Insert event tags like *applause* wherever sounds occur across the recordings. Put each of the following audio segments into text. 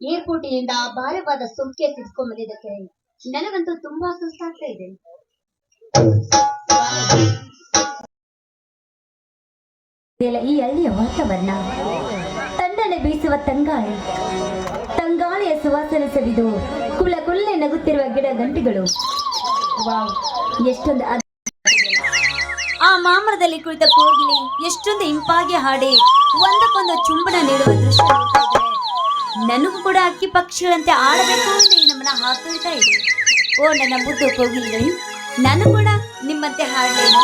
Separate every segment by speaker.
Speaker 1: ಏರ್ಪೋರ್ಟಿನಿಂದ ಭಾರವಾದ ಸೋಂಕೆ ಇಟ್ಕೊಂಡ್ ಬಂದಿದ್ದಕ್ಕೆ ನನಗಂತೂ ತುಂಬಾ ಸುಸ್ತಾಗ್ತಾ ಇದೆ. ಈ ಹಳ್ಳಿಯ ವಾತಾವರಣ. ತಣ್ಣನೆ ಬೀಸುವ ತಂಗಾಳಿ. ತಂಗಾಳಿಯ ಸುವಾಸನೆ ಸವಿದು ಕುಳ ಕುಳ್ಳೆ ನಗುತ್ತಿರುವ ಗಿಡ ಗಂಟೆಗಳು. ವಾವ್ ಎಷ್ಟೊಂದು ಆ ಮಾಮರದಲ್ಲಿ ಕುಳಿತ ಕೋಗಿಲೆ ಎಷ್ಟೊಂದು ಇಂಪಾಗಿ ಹಾಡಿ ಒಂದಕ್ಕೊಂದು ಚುಂಬನ ನೀಡುವ ದೃಶ್ಯ ನನಗೂ ಕೂಡ ಅಕ್ಕಿ ಪಕ್ಷಿಗಳಂತೆ ಆಡಬೇಕು ಅಂತ ಈ ನಮ್ಮನ್ನ ಹಾಕೊಳ್ತಾ ಇದೆ ಓ, ನನ್ನ ಮುದ್ದು ಹೋಗಿಲ್ಲ ನಾನು ಕೂಡ ನಿಮ್ಮಂತೆ ಹಾಡಲೇನು.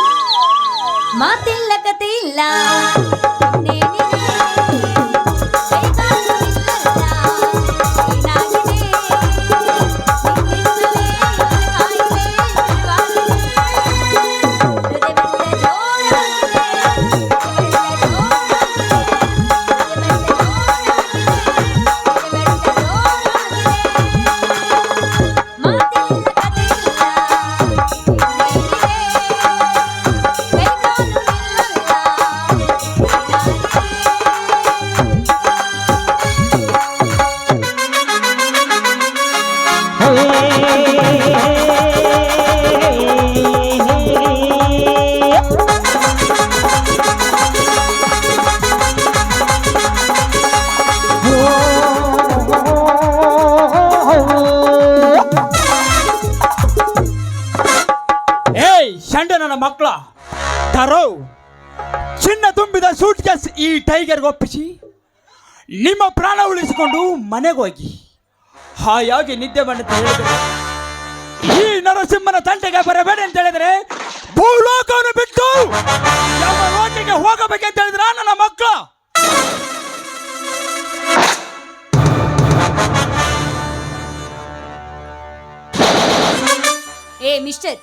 Speaker 1: ಮಾತಿಲ್ಲ ಕತೆ ಇಲ್ಲ.
Speaker 2: ನನ್ನ ಮಕ್ಕಳ. ತರೋ. ಚಿನ್ನ ತುಂಬಿದ ಸೂಟ್ ಕೇಸ್ ಈ ಟೈಗರ್ಗೆ ಒಪ್ಪಿಸಿ. ನಿಮ್ಮ ಪ್ರಾಣ ಉಳಿಸಿಕೊಂಡು ಮನೆಗೆ ಹೋಗಿ. ಹಾಯಾಗಿ ನಿದ್ದೆ ಅಂತ ಹೇಳಿದರೆ. ಈ ನರಸಿಂಹನ ತಂಟೆಗೆ ಬರಬೇಡಿ ಅಂತ ಹೇಳಿದ್ರೆ ಭೂಲೋಕವನ್ನು ಬಿಟ್ಟು ಯಾವ ಲೋಕಕ್ಕೆ ಅಂತ ಹೇಳಿದ್ರ ನನ್ನ ಮಕ್ಕಳ?
Speaker 1: ಏ ಮಿಸ್ಟರ್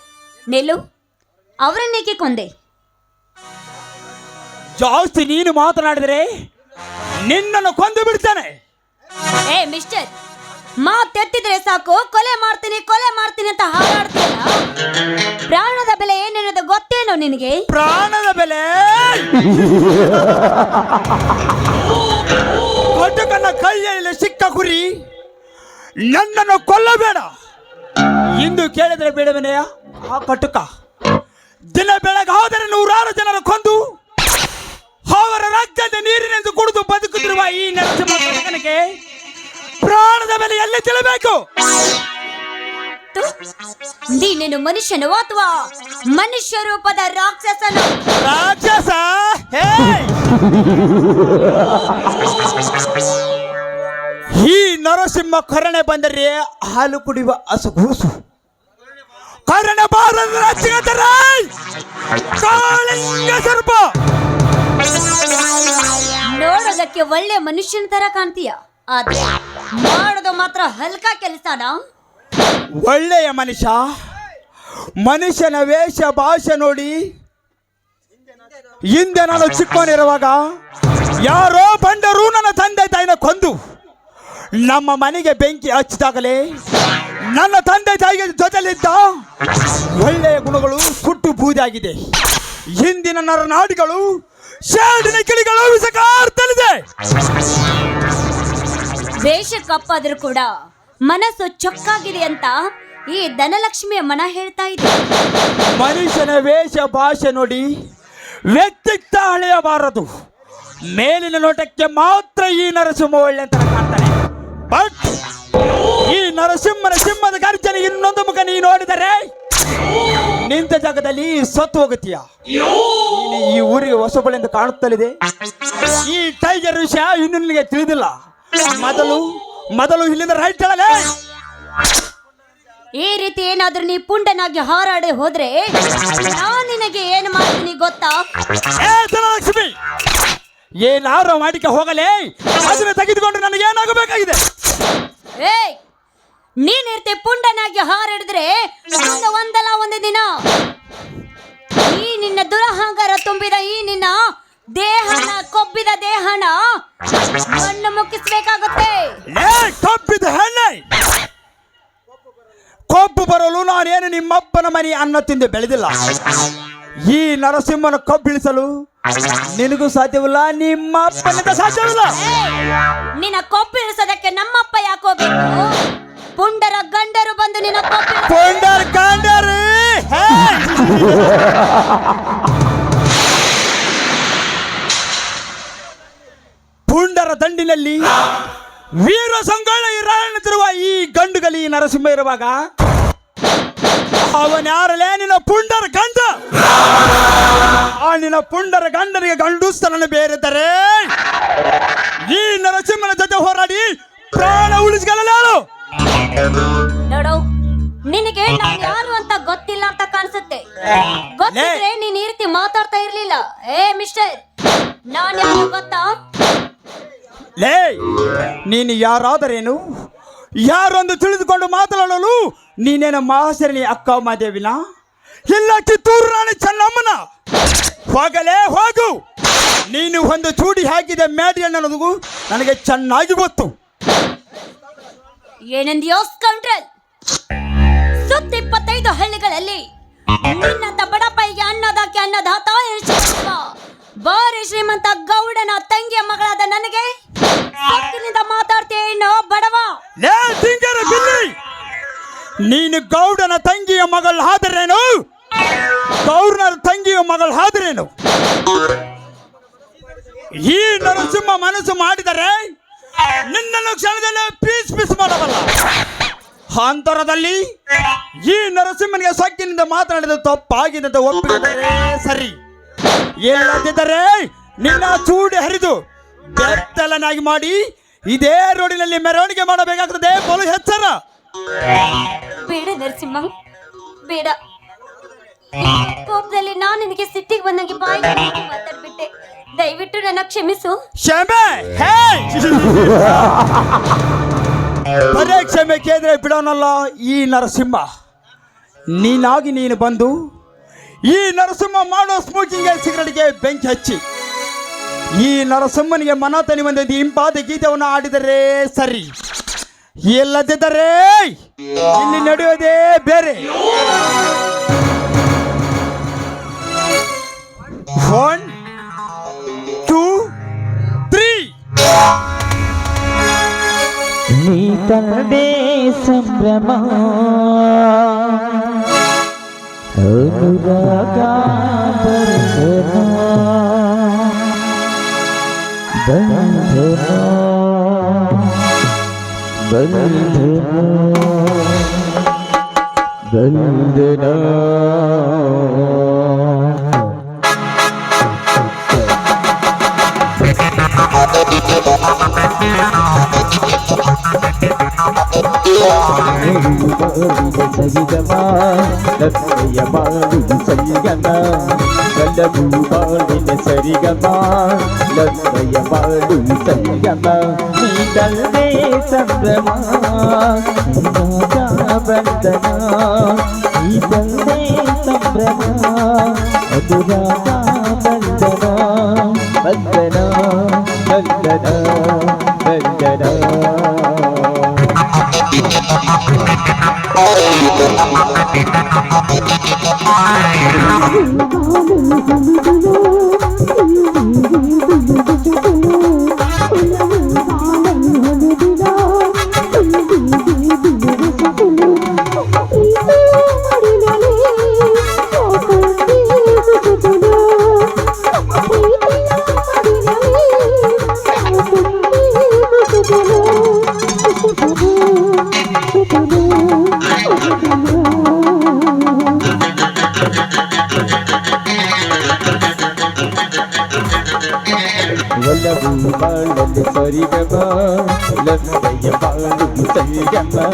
Speaker 1: ನೆಲ್ಲು. ಅವರನ್ನೇಕೆ ಕೊಂದೆ?
Speaker 2: ಜಾಸ್ತಿ ನೀನು ಮಾತನಾಡಿದರೆ ನಿನ್ನನ್ನು ಕೊಂದು ಬಿಡ್ತಾನೆ.
Speaker 1: ಏ ಮಿಸ್ಟರ್ ಮಾತೆತ್ತಿದ್ರೆ ಸಾಕು ಕೊಲೆ ಮಾಡ್ತೀನಿ ಕೊಲೆ ಮಾಡ್ತೀನಿ ಅಂತ ಹಾರಾಡ್ತೀಯಲ್ಲ ಪ್ರಾಣದ ಬೆಲೆ ಏನಿರೋದು ಗೊತ್ತೇನೋ ನಿನಗೆ?
Speaker 2: ಪ್ರಾಣದ ಬೆಲೆ? ಕಟಕನ ಕೈಯಲ್ಲಿ ಸಿಕ್ಕ ಕುರಿ ನನ್ನನ್ನು ಕೊಲ್ಲಬೇಡ. ಇಂದು ಕೇಳಿದ್ರೆ ಬೇಡವನೆಯ ಆ ಕಟುಕ. ದಿನ ಬೆಳಗಾದರೆ ನೂರಾರು ಜನರ ಕೊಂದು ಅವರ ರಾಜ್ಯದ ನೀರಿನೆಂದು ಕುಡಿದು ಬದುಕುತ್ತಿರುವ ಈ ನರಸಿಂಹನಿಗೆ ಪ್ರಾಣದ ಬೆಲೆ ಎಲ್ಲಿ ತಿಳಿಬೇಕು?
Speaker 1: ನೀನೇನು ಮನುಷ್ಯನು ಅಥವಾ ಮನುಷ್ಯ ರೂಪದ ರಾಕ್ಷಸನು.
Speaker 2: ರಾಕ್ಷಸ? ಹೇ! ಈ ನರಸಿಂಹ ಕರಣೆ ಬಂದರೆ ಹಾಲು ಕುಡಿಯುವ ಹಸುಗೂಸು ಕರಣೆ ಭಾರತ ಕಾಳಿಂಗ ಸರ್ಪ!
Speaker 1: ನೋಡೋದಕ್ಕೆ ಒಳ್ಳೆ ಮನುಷ್ಯನ ತರ ಕಾಣ್ತೀಯ. ಆದ್ರೆ ಮಾಡೋದು ಮಾತ್ರ ಹಲ್ಕ ಕೆಲಸನ?
Speaker 2: ಒಳ್ಳೆಯ ಮನುಷ್ಯ ಮನುಷ್ಯನ ವೇಷ ಭಾಷೆ ನೋಡಿ ಹಿಂದೆ ನಾನು ಚಿಕ್ಕವನಿರುವಾಗ ಯಾರೋ ಬಂಡರು ನನ್ನ ತಂದೆ ತಾಯಿನ ಕೊಂದು ನಮ್ಮ ಮನೆಗೆ ಬೆಂಕಿ ಹಚ್ಚಿದಾಗಲೇ ನನ್ನ ತಂದೆ ತಾಯಿಗೆ ಜೊತೆಲಿದ್ದ ಒಳ್ಳೆಯ ಗುಣಗಳು ಕುಟ್ಟು ಬೂದಾಗಿದೆ. ಹಿಂದಿನ ನರನಾಡಿಗಳು ಶಾಡಿನ ಕಿಳಿಗಳು ವಿಷಕಾರ್ತಲಿದೆ.
Speaker 1: ವೇಷ ಕಪ್ಪಾದ್ರೂ ಕೂಡ ಮನಸ್ಸು ಚೊಕ್ಕಾಗಿದೆ ಅಂತ ಈ ಧನಲಕ್ಷ್ಮಿಯ ಮನ ಹೇಳ್ತಾ ಇದೆ.
Speaker 2: ಮನುಷ್ಯನ ವೇಷ ಭಾಷೆ ನೋಡಿ ವ್ಯಕ್ತಿತ್ವ ಅಳೆಯಬಾರದು. ಮೇಲಿನ ನೋಟಕ್ಕೆ ಮಾತ್ರ ಈ ನರಸಿಂಹ ಒಳ್ಳೆ ಅಂತ ಕಾಣ್ತಾನೆ. ಬಟ್ ಈ ನರಸಿಂಹನ ಸಿಂಹದ ಗರ್ಜನೆ ಇನ್ನೊಂದು ಮುಖ ನೀ ನೋಡಿದರೆ ನಿಂತ ಜಾಗದಲ್ಲಿ ಸತ್ತು ಹೋಗುತ್ತೀಯ. ನೀನು ಈ ಊರಿಗೆ ಹೊಸಬಳೆಂದು ಕಾಣುತ್ತಲಿದೆ. ಈ ಟೈಗರ್ ವಿಷಯ ಇನ್ನು ನಿನಗೆ ತಿಳಿದಿಲ್ಲ. ಮೊದಲು ಮೊದಲು ಇಲ್ಲಿಂದ ರೈಟ್ ಹೇಳಲೇ
Speaker 1: ಈ ರೀತಿ ಏನಾದ್ರೂ ನೀ ಪುಂಡನಾಗಿ ಹಾರಾಡಿ ಹೋದ್ರೆ ನಾನು ನಿನಗೆ ಏನು ಮಾಡ್ತೀನಿ ಗೊತ್ತಾ?
Speaker 2: ಏ ಧನಲಕ್ಷ್ಮಿ ಏನಾರು ಮಾಡಿಕೆ ಹೋಗಲೇ. ಅದನ್ನ ತೆಗೆದುಕೊಂಡು ನನಗೆ ಏನಾಗಬೇಕಾಗಿದೆ
Speaker 1: ಏಯ್! ಇರ್ತಿ ಪುಂಡನಾಗಿ ಹಾರಾಡಿದ್ರೆ ನಿನ್ನ ಒಂದಲ್ಲ ಒಂದು ದಿನ. ಈ ನಿನ್ನ ದುರಹಂಕಾರ ತುಂಬಿದ ಈ ನಿನ್ನ ದೇಹನ, ಕೊಬ್ಬಿದ ದೇಹನ ಮಣ್ಣು ಮುಕ್ಕಿಸ್ಬೇಕಾಗುತ್ತೆ.
Speaker 2: ಕೊಬ್ಬು ಬರಲು ನಾನೇನು ನಿಮ್ಮಪ್ಪನ ಮನೆ ಅನ್ನ ತಿಂದು ಬೆಳೆದಿಲ್ಲ. ಈ ನರಸಿಂಹನ ಕಬ್ಬಿಳಿಸಲು ನಿನಗೂ ಸಾಧ್ಯವಿಲ್ಲ ನಿಮ್ಮ ಅಪ್ಪನಿಂದ ಸಾಧ್ಯವಿಲ್ಲ.
Speaker 1: ನಿನ್ನ ಕೊಪ್ಪಿಳಿಸೋದಕ್ಕೆ ನಮ್ಮಪ್ಪ ಯಾಕೋಬೇಕು ಪುಂಡರ ಗಂಡರು ಬಂದು ನಿನ್ನ ಕೊಪ್ಪಿಳಿಸ
Speaker 2: ಪೊಂಡರ್ ಕಾಂಡರ್ ಹೇ! ಪುಂಡರ ದಂಡಿನಲ್ಲಿ ವೀರ ಸಂಗೊಳ್ಳ ಇರಾಣತಿರುವ ಈ ಗಂಡುಗಲಿ ನರಸಿಂಹ ಇರುವಾಗ ಅವನ್ಯಾರಲೇ ನಿನ್ನ ಪುಂಡರ ಗಂಡ? ಆ ನಿನ್ನ ಪುಂಡರ ಗಂಡನಿಗೆ ಗಂಡುಸ್ತನನ್ನು ಬೇರೆದರೆ ಈ ನರಸಿಂಹನ ಜೊತೆ ಹೋರಾಡಿ ಪ್ರಾಣ ಉಳಿಸ್ಕೊಳ್ಳಲಾರು
Speaker 1: ನೋಡು ನಿನಗೆ ನಾನು ಯಾರು ಅಂತ ಗೊತ್ತಿಲ್ಲ ಅಂತ ಕಾಣಿಸುತ್ತೆ. ಗೊತ್ತಿದ್ರೆ ನೀನ್ ಈ ರೀತಿ ಮಾತಾಡ್ತಾ ಇರ್ಲಿಲ್ಲ. ಏ ಮಿಸ್ಟರ್ ನಾನ್ ಯಾರು ಗೊತ್ತಾ?
Speaker 2: ಲೇ ನೀನು ಯಾರಾದರೇನು? ಯಾರೊಂದು ತಿಳಿದುಕೊಂಡು ಮಾತನಾಡಲು ನೀನೇನ ಮಾಸರಣಿ ಅಕ್ಕ ಮಾದೇವಿನ ಇಲ್ಲ ಕಿತ್ತೂರು ರಾಣಿ ಚೆನ್ನಮ್ಮನ. ಹೋಗಲೇ ಹೋಗು. ನೀನು ಒಂದು ಚೂಡಿ ಹಾಕಿದ ಮ್ಯಾಡಿ ಅನ್ನೋದು ನನಗೆ ಚೆನ್ನಾಗಿ ಗೊತ್ತು.
Speaker 1: ಏನಂದಿಯೋ ಸ್ಕೌಂಡ್ರಲ್ ಸುತ್ತ ಇಪ್ಪತ್ತೈದು ಹಳ್ಳಿಗಳಲ್ಲಿ ನಿನ್ನಂತ ಬಡಪಾಯಿಗೆ ಅನ್ನದಾಕಿ ಅನ್ನದಾತ ಬಾರಿ ಶ್ರೀಮಂತ ಗೌಡನ ತಂಗಿಯ ಮಗಳಾದ ನನಗೆ ಮಾತಾಡ್ತೇನೋ ಬಡವ?
Speaker 2: ಲೇ ತಿಂಗರ ಬಿಲ್ಲಿ! ನೀನು ಗೌಡನ ತಂಗಿಯ ಮಗಳು ಆದರೇನು? ಗೌಡನ ತಂಗಿಯ ಮಗಳು ಆದರೇನು? ಈ ನರಸಿಂಹ ಮನಸ್ಸು ಮಾಡಿದರೆ ನಿನ್ನನ್ನು ಕ್ಷಣದಲ್ಲಿ ಪೀಸ್ ಪೀಸ್ ಮಾಡಬಲ್ಲ. ಅಂತರದಲ್ಲಿ ಈ ನರಸಿಂಹನಿಗೆ ಸಕ್ಕಿನಿಂದ ಮಾತನಾಡಿದ ತಪ್ಪಾಗಿದೆ ಅಂತ ಒಪ್ಪಿದರೆ ಸರಿ. ಇಲ್ಲದಿದ್ದರೆ ನಿನ್ನ ಚೂಡಿ ಹರಿದು ಬೆತ್ತಲನಾಗಿ ಮಾಡಿ ಇದೇ ರೋಡಿನಲ್ಲಿ ಮೆರವಣಿಗೆ ಮಾಡಬೇಕಾಗ್ತದೆ ಬಲು ಎಚ್ಚರ.
Speaker 1: ಬೇಡ ನರಸಿಂಹ, ಬೇಡ. ಕೋಪದಲ್ಲಿ ನಾನು ನಿನಗೆ ಸಿಟ್ಟಿಗೆ ಬಂದಂಗೆ ಬಾಯಿ ಬಿಟ್ಟು ಮಾತಾಡ್ಬಿಟ್ಟೆ. ದಯವಿಟ್ಟು ನನ್ನ ಕ್ಷಮಿಸು.
Speaker 2: ಕ್ಷಮೆ ಹೇ ಬರೇ ಕ್ಷಮೆ ಕೇಂದ್ರ ಬಿಡೋನಲ್ಲ ಈ ನರಸಿಂಹ. ನೀನಾಗಿ ನೀನು ಬಂದು ಈ ನರಸಿಂಹ ಮಾಡೋ ಸ್ಮೋಕಿಂಗ್ ಸಿಗರೆಟ್ಗೆ ಬೆಂಕಿ ಹಚ್ಚಿ. ಈ ನರಸಿಂಹನಿಗೆ ಮನ ತನಿ ಬಂದಿದ್ದು ಇಂಪಾದ ಗೀತೆಯನ್ನು ಆಡಿದರೆ ಸರಿ. ಇಲ್ಲದಿದ್ದರೆ ಇಲ್ಲಿ ನಡೆಯೋದೇ ಬೇರೆ. ಒನ್ ಟೂ ತ್ರೀ
Speaker 3: ನೀ ತಂದೆ ಸಂಭ್ರಮ. ಅನುರಾಗ ಬಂಧನ ಬಂಧನ. bandana. bandana ಸರಿಗಮ ಸರಿಗಮ ಸಲ್ಲ ಸರಿಗಮ ನನ್ನಯ ಮಾಡುದು ಸರಿಗಮ ನೀಡಲ್ದೇ ಸಂಭ್ರಮ ಬಂಧನ ನೀಡಲ್ದೇ ಸಂಭ್ರಮ ಅದುರಾಗ ಬಂಧನ ಬಂಧನ ಬಂಧನ ಬಂಧನ Thank you. வாழது சொரிகமா இலந்தைய வாழும் செல்கமா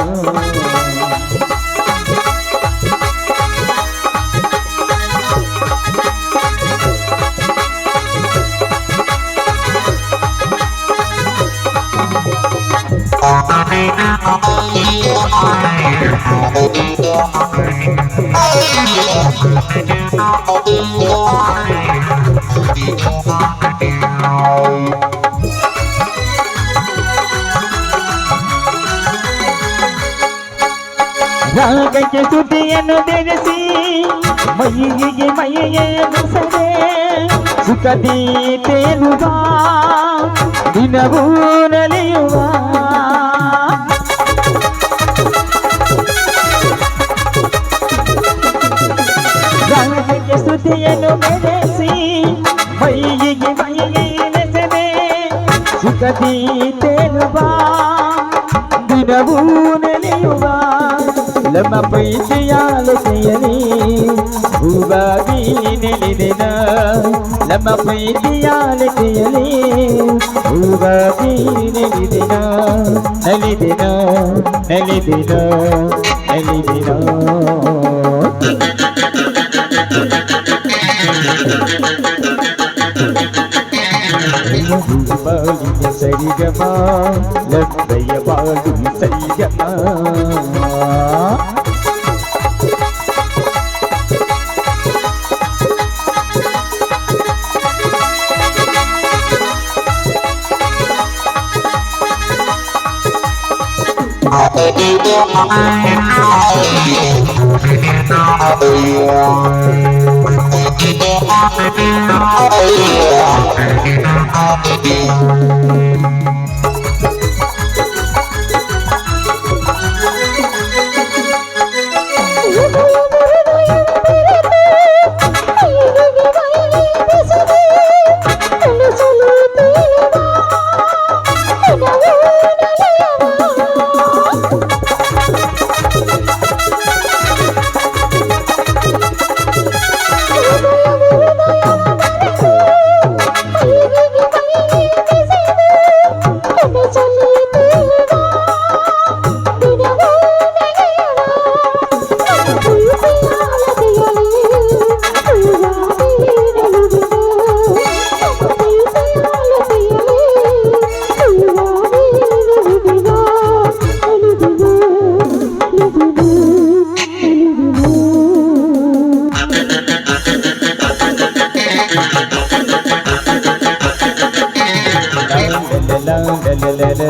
Speaker 3: Oh ರಾಗಕ್ಕೆ ಸುದ್ದಿಯನ್ನು ಬೆರೆಸಿ ಮೈಯಿಗೆ ಮೈಯನ್ನು ಸದೆ ಸುಖದಿ ತೇಲುವ ದಿನವೂ ನಲಿಯುವ ರಾಗಕ್ಕೆ ಸುದ್ದಿಯನ್ನು ಬೆರೆಸಿ ಮೈಯಿಗೆ ಮೈಯಿಗೆ ಸದೆ ಸುಖದಿ ತೇಲುವ ದಿನವೂ ನಮ್ಮ ಪ್ರೀತಿಯಾಲತೆಯಲಿ ಹೂವಾಗಿ ನೆನೆದಿನ ನಮ್ಮ ಪ್ರೀತಿಯಾಲತೆಯಲಿ ಹೂವಾಗಿ ನೆನೆದಿನ ನಲಿದಿನ ನಲಿದಿನ ನಲಿದಿನ பாடிய சரிகமா லத்தைய பாடும் சரிகமா Thank you. happy.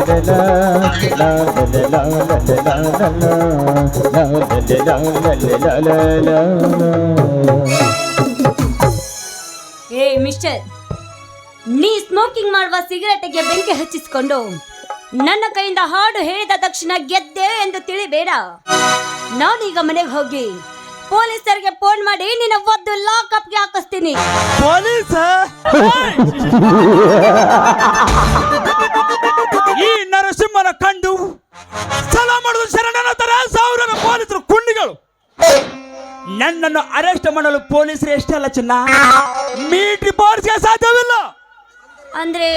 Speaker 1: ಏ ಮಿಸ್ಟರ್ ನೀ ಸ್ಮೋಕಿಂಗ್ ಮಾಡುವ ಸಿಗರೆಟ್ಗೆ ಬೆಂಕಿ ಹಚ್ಚಿಸಿಕೊಂಡು ನನ್ನ ಕೈಯಿಂದ ಹಾಡು ಹೇಳಿದ ತಕ್ಷಣ ಗೆದ್ದೆ ಎಂದು ತಿಳಿಬೇಡ. ನಾನೀಗ ಮನೆಗೆ ಹೋಗಿ ಪೊಲೀಸರಿಗೆ ಫೋನ್ ಮಾಡಿ ನಿನ್ನ ಒದ್ದು ಲಾಕಪ್ಗೆ ಹಾಕಿಸ್ತೀನಿ.
Speaker 2: ಪೊಲೀಸ? *laughs* *laughs* ಪೊಲೀಸರು ಎಷ್ಟಲ್ಲ ಚಿನ್ನ? ಮೀಟ್ರಿ ರಿಪೋರ್ಟ್ ಸಾಧ್ಯವಿಲ್ಲ.
Speaker 1: ಅಂದ್ರೆ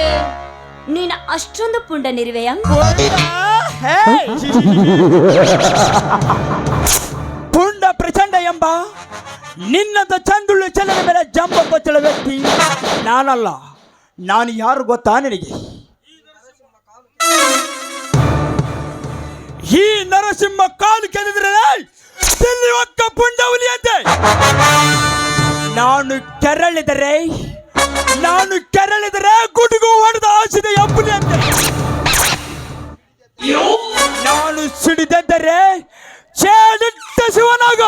Speaker 1: ನೀನು ಅಷ್ಟೊಂದು ಪುಂಡ ನಿರುವೆಯ?
Speaker 2: ಪುಂಡ? ಪ್ರಚಂಡ ಎಂಬ ನಿನ್ನದ ಚಂದುಳ್ಳು ಚಲನ ಮೇಲೆ ಜಂಬ ಕೊಚ್ಚಳ ವ್ಯಕ್ತಿ ನಾನಲ್ಲ. ನಾನು ಯಾರು ಗೊತ್ತಾ ನಿನಗೆ? ಈ ನರಸಿಂಹ ಕಾಲು ಕೆದಿದ್ರೆ ಕೆರಳಿದರೆ, ನಾನು ಕೆರಳಿದರೆ ಗುಡುಗು ಹೊಡೆದ ಆಸಿದ ಎಬ್ಬಲಿ ಅಂತೆ. ನಾನು ಸಿಡಿದರೆ ಚೇಡಿಟ್ಟ ಶಿವನಾಗ.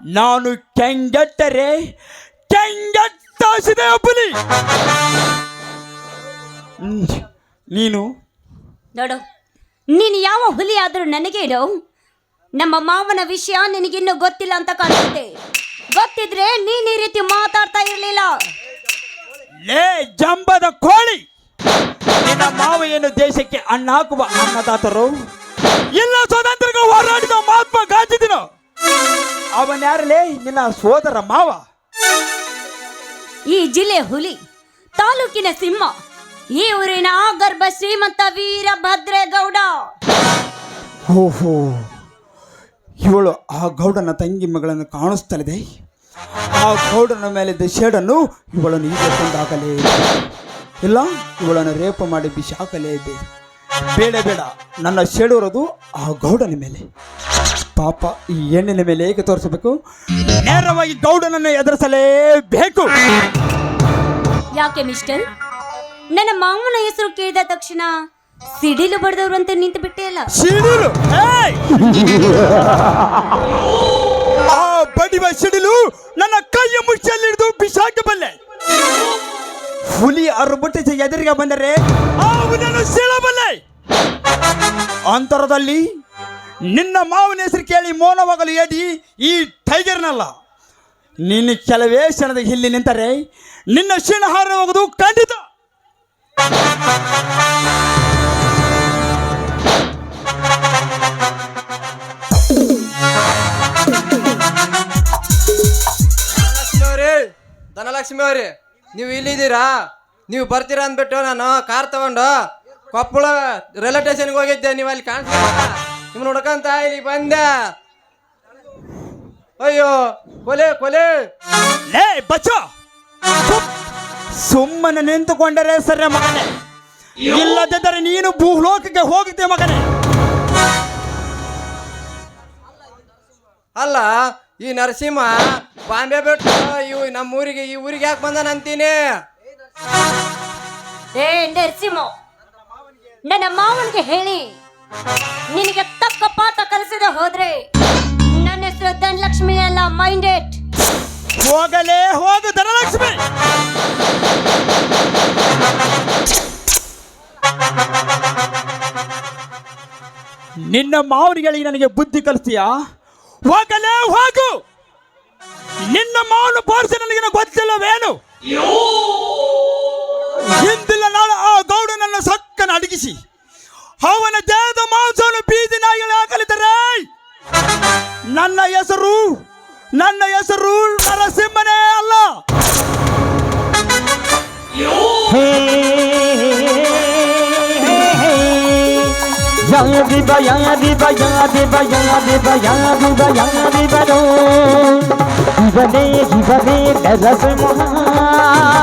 Speaker 2: ನಾನು ಕೆಂಗೆಟ್ಟರೆ ಕೆಂಗೆಟ್ಟ ಆಸಿದೆ ನೀನು?
Speaker 1: ನೋಡು, ನೀನು ಯಾವ ಹುಲಿ ಆದರೂ ನನಗೇನು? ನಮ್ಮ ಮಾವನ ವಿಷಯ ನಿನಗಿನ್ನೂ ಗೊತ್ತಿಲ್ಲ ಅಂತ ಕಾಣುತ್ತೆ. ಗೊತ್ತಿದ್ರೆ ನೀನ್ ಈ ರೀತಿ ಮಾತಾಡ್ತಾ ಇರ್ಲಿಲ್ಲ.
Speaker 2: ಲೇ ಜಂಬದ ಕೋಳಿ! ನಿನ್ನ ಮಾವ ಏನು ದೇಶಕ್ಕೆ ಅನ್ನ ಹಾಕುವ ಅನ್ನದಾತರು ಇಲ್ಲ ಸ್ವಾತಂತ್ರ್ಯಕ್ಕೆ ಹೋರಾಡಿದ ಮಹಾತ್ಮ ಗಾಂಧಿದಿನ ಅವನ್ ಯಾರಲೇ ನಿನ್ನ ಸೋದರ ಮಾವ?
Speaker 1: ಈ ಜಿಲ್ಲೆ ಹುಲಿ ತಾಲೂಕಿನ ಸಿಂಹ ಈ ಊರಿನ ಗರ್ಭ ಶ್ರೀಮಂತ ವೀರಭದ್ರೇಗೌಡ.
Speaker 2: ಓಹೋ! ಇವಳು ಆ ಗೌಡನ ತಂಗಿ ಮಗಳನ್ನು ಕಾಣಿಸ್ತಲಿದೆ, ಆ ಗೌಡನ ಮೇಲಿದ್ದ ಶೇಡನ್ನು ಇವಳನ್ನು ಈಗ ಹಾಕಲೇ ಇಲ್ಲ, ಇವಳನ್ನು ರೇಪ ಮಾಡಿ ಬಿಸಾಕಲೇ ಇದೆ. ಬೇಡ ಬೇಡ, ನನ್ನ ಶೇಡಿರೋದು ಆ ಗೌಡನ ಮೇಲೆ. ಪಾಪ ಈ ಹೆಣ್ಣಿನ ಮೇಲೆ ಹೇಗೆ ತೋರಿಸಬೇಕು? ನೇರವಾಗಿ ಗೌಡನನ್ನು ಎದುರಿಸಲೇಬೇಕು.
Speaker 1: ಯಾಕೆ, ಮಿಸ್ಟರ್? ನನ್ನ ಮಾಮನ ಹೆಸರು ಕೇಳಿದ ತಕ್ಷಣ ಸಿಡಿಲು ಬಡ್ದವ್ರು ಅಂತ ನಿಂತು ಬಿಟ್ಟೆ ಅಲ್ಲ?
Speaker 2: ಸಿಡಿಲು? ಏಯ್! *laughs* ಆ ಬಡಿವ ಸಿಡಿಲು ನನ್ನ ಕೈಯ ಮುಚ್ಚಲ್ಲಿ ಹಿಡಿದು ಬಿಸಾಕಿ ಬಲ್ಲೆ ಹುಲಿ ಅರ್ಬುಟ್ಟಿಸ ಎದುರಿಗೆ ಬಂದರೆ ಅವನನ್ನು ಸೀಳಬಲ್ಲೆ ಅಂತರದಲ್ಲಿ ನಿನ್ನ ಮಾವನ ಹೆಸರು ಕೇಳಿ ಮೌನವಾಗಲು ಏಡಿ ಈ ಟೈಗರ್ನಲ್ಲ. ನಿನ್ನ ಕೆಲವೇ ಕ್ಷಣದ ಇಲ್ಲಿ ನಿಂತರೆ ನಿನ್ನ ಶಿಣ ಹೋಗುದು ಖಂಡಿತ.
Speaker 4: ಧನಲಕ್ಷ್ಮಿ ಅವ್ರಿ ನೀವು ಇಲ್ಲಿದ್ದೀರಾ? ನೀವು ಬರ್ತೀರಾ ಅಂದ್ಬಿಟ್ಟು ನಾನು ಕಾರ್ ತಗೊಂಡು ಕೊಪ್ಪಳ ರೈಲ್ವೆ ಸ್ಟೇಷನ್ಗೆ ಹೋಗಿದ್ದೆ. ನೀವು ಅಲ್ಲಿ ಕಾಣಿಸ್ತಾ ನಿಮ್ಮನ್ನ ಹುಡ್ಕಂತ ಇಲ್ಲಿ ಬಂದೆ. ಅಯ್ಯೋ, ಕೊಲೆ ಕೊಲೆ.
Speaker 2: ಲೇ, ಬಚ್ಚ. ಸುಮ್ಮನೆ ನಿಂತುಕೊಂಡರೆ ಸರಿ ಮಗನೇ. ಇಲ್ಲದಿದ್ದರೆ ನೀನು ಭೂಲೋಕಕ್ಕೆ ಹೋಗುತ್ತೆ ಮಗನೇ.
Speaker 4: ಅಲ್ಲ ಈ ನರಸಿಂಹ ಬಾಂಬೆ ಬಿಟ್ಟು ಇವು ನಮ್ಮ ಊರಿಗೆ ಈ ಊರಿಗೆ ಯಾಕೆ ಬಂದಾನ ಅಂತೀನಿ?
Speaker 1: ಏ ನರಸಿಂಹ ನನ್ನ ಮಾವನಿಗೆ ಹೇಳಿ. ನಿನಗೆ ತಕ್ಕ ಪಾಠ ಕಲಿಸಿದ ಹೋದ್ರೆ ನನ್ನ ಹೆಸರು ಧನಲಕ್ಷ್ಮಿ ಅಲ್ಲ ಮೈಂಡೆಡ್
Speaker 2: ಹೋಗಲೇ ಹೋಗು ಧನಲಕ್ಷ್ಮಿ! ನಿನ್ನ ಮಾವನಿಗಳಿಗೆ ನನಗೆ ಬುದ್ಧಿ ಕಲಿಸ್ತೀಯಾ? ಹೋಗಲೇ ಹೋಗು. ನಿನ್ನ ಮಾವನ ಪಾರ್ಸಿ ನನಗೆ ಗೊತ್ತಿಲ್ಲವೇನು? ಹಿಂದಿಲ್ಲ ನಾಳೆ ಆ ಗೌಡನನ್ನು ಸಕ್ಕನ ಅಡಗಿಸಿ. ಅವನ ದೇಹದ ಮಾಂಸವನ್ನು ಬೀದಿ ನಾಯಿಗಳು ಹಾಕಲಿದ್ದಾರೆ. ನನ್ನ ಹೆಸರು ನನ್ನ ಹೆಸರು ನರಸಿಂಹನೇ ಅಲ್ಲ.
Speaker 3: yang di ba yang di ba yang di ba yang di ba yang di ba yang di ba do. Jivane jivane dalas mohan.